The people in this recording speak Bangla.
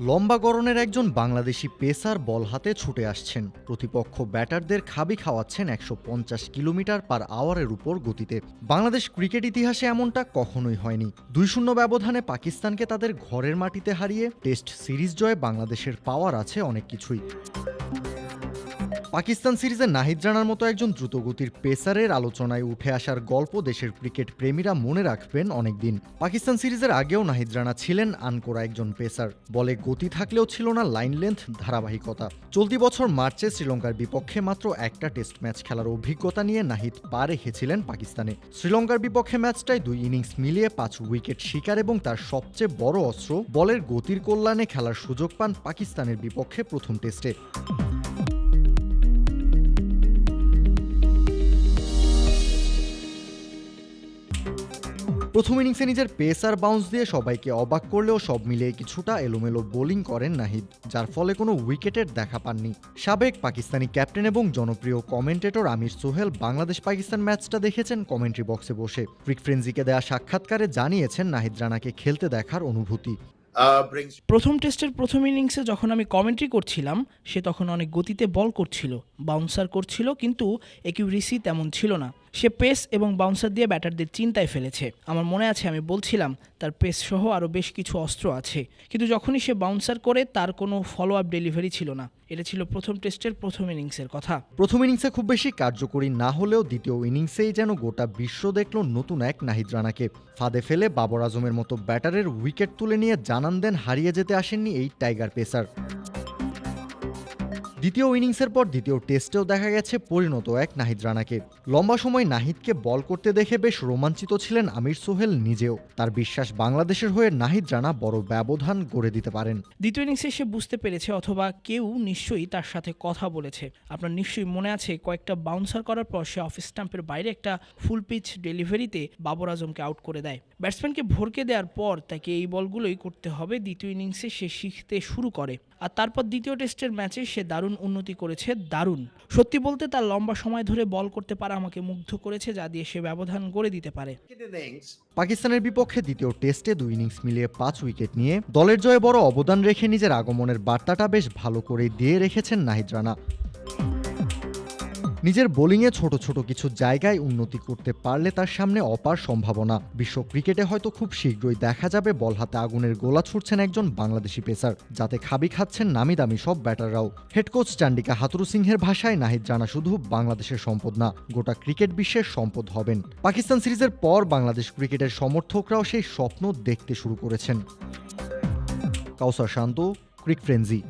লম্বা গড়নের একজন বাংলাদেশি পেসার বল হাতে ছুটে আসছেন। প্রতিপক্ষ ব্যাটারদের খাবি খাওয়াচ্ছেন একশো পঞ্চাশ কিলোমিটার পার আওয়ারের উপর গতিতে। বাংলাদেশ ক্রিকেট ইতিহাসে এমনটা কখনোই হয়নি। দুই শূন্য ব্যবধানে পাকিস্তানকে তাদের ঘরের মাটিতে হারিয়ে টেস্ট সিরিজ জয়ে বাংলাদেশের পাওয়ার আছে অনেক কিছুই। পাকিস্তান সিরিজে নাহিদ রানার মতো একজন দ্রুতগতির পেসারের আলোচনায় উঠে আসার গল্প দেশের ক্রিকেট প্রেমীরা মনে রাখবেন অনেকদিন। পাকিস্তান সিরিজের আগেও নাহিদ রানা ছিলেন আনকোরা একজন পেসার। বলে গতি থাকলেও ছিল না লাইন লেন্থ, ধারাবাহিকতা। চলতি বছর মার্চে শ্রীলঙ্কার বিপক্ষে মাত্র একটা টেস্ট ম্যাচ খেলার অভিজ্ঞতা নিয়ে নাহিদ পা রেখেছিলেন পাকিস্তানে। শ্রীলঙ্কার বিপক্ষে ম্যাচটায় দুই ইনিংস মিলিয়ে পাঁচ উইকেট শিকার এবং তার সবচেয়ে বড় অস্ত্র, বলের গতির কল্যাণে খেলার সুযোগ পান পাকিস্তানের বিপক্ষে প্রথম টেস্টে। প্রথম ইনিংসে নিজের পেস আর বাউন্স দিয়ে সবাইকে অবাক করলেও সব মিলিয়ে কিছুটা এলোমেলো বোলিং করেন নাহিদ যার ফলে কোনো উইকেটের দেখা পাননি। সাবেক পাকিস্তানি ক্যাপ্টেন এবং জনপ্রিয় কমেন্টেটর আমির সোহেল বাংলাদেশ পাকিস্তান ম্যাচটা দেখেছেন কমেন্ট্রি বক্সে বসে। ক্রিক ফ্রেন্সিকে দেয়া সাক্ষাৎকারে জানিয়েছেন নাহিদ রানাকে খেলতে দেখার অনুভূতি। প্রথম টেস্টের প্রথম ইনিংসে যখন আমি কমেন্ট্রি করছিলাম সে তখন অনেক গতিতে বল করছিল বাউন্সার করছিল কিন্তু একিউরেসি তেমন ছিল না। সে পেস এবং বাউন্সার দিয়ে ব্যাটারদের চিন্তায় ফেলেছে। আমার মনে আছে আমি বলছিলাম, তার পেস সহ আরও বেশ কিছু অস্ত্র আছে। কিন্তু যখনই সে বাউন্সার করে, তার কোনো ফলো আপ ডেলিভারি ছিল না। এটা ছিল প্রথম টেস্টের প্রথম ইনিংসের কথা। প্রথম ইনিংসে খুব বেশি কার্যকরী না হলেও দ্বিতীয় ইনিংসেই যেন গোটা বিশ্ব দেখল নতুন এক নাহিদ রানাকে। ফাঁদে ফেলে বাবর আজমের মতো ব্যাটারের উইকেট তুলে নিয়ে জানান দেন হারিয়ে যেতে আসেননি এই টাইগার পেসার। দ্বিতীয় ইনিংসের পর দ্বিতীয় টেস্টেও দেখা গেছে পরিণত এক নাহিদ রানাকে। লম্বা সময় নাহিদকে বল করতে দেখে বেশ রোমাঞ্চিত ছিলেন আমির সোহেল নিজেও। তার বিশ্বাস বাংলাদেশের হয়ে নাহিদ রানা বড় ব্যবধান গড়ে দিতে পারেন। দ্বিতীয় ইনিংসে সে বুঝতে পেরেছে অথবা কেউ নিশ্চয়ই তার সাথে কথা বলেছে। আপনার নিশ্চয়ই মনে আছে, কয়েকটা বাউন্সার করার পর সে অফিস স্টাম্পের বাইরে একটা ফুল পিচ ডেলিভারিতে বাবর আজমকে আউট করে দেয়। ব্যাটসম্যানকে ভরকে দেওয়ার পর তাকে এই বলগুলোই করতে হবে। দ্বিতীয় ইনিংসে সে শিখতে শুরু করে। আর তারপর দ্বিতীয় টেস্টের ম্যাচে সে দারুণ উন্নতি করেছে, দারুণ। সত্যি বলতে তার লম্বা সময় ধরে বল করতে পারা আমাকে মুগ্ধ করেছে, যা দিয়ে সে ব্যবধান গড়ে দিতে পারে। পাকিস্তানের বিপক্ষে দ্বিতীয় টেস্টে দুই ইনিংস মিলিয়ে পাঁচ উইকেট নিয়ে দলের জয়ে বড় অবদান রেখে নিজের আগমনের বার্তাটা বেশ ভালো করে দিয়ে রেখেছেন নাহিদ রানা। নিজের বোলিংয়ে ছোট ছোট কিছু জায়গায় উন্নতি করতে পারলে তার সামনে অপার সম্ভাবনা। বিশ্ব ক্রিকেটে হয়তো খুব শীঘ্রই দেখা যাবে বল হাতে আগুনের গোলা ছুটছেন একজন বাংলাদেশি পেসার, যাতে খাবি খাচ্ছেন নামি দামি সব ব্যাটাররাও। হেড কোচ চান্ডিকা হাতুরু সিংহের ভাষায় নাহিদ জানা শুধু বাংলাদেশের সম্পদ না, গোটা ক্রিকেট বিশ্বের সম্পদ হবেন। পাকিস্তান সিরিজের পর বাংলাদেশ ক্রিকেটের সমর্থকরাও সেই স্বপ্ন দেখতে শুরু করেছেন। কাউসার শান্ত, ক্রিক ফ্রেন্জি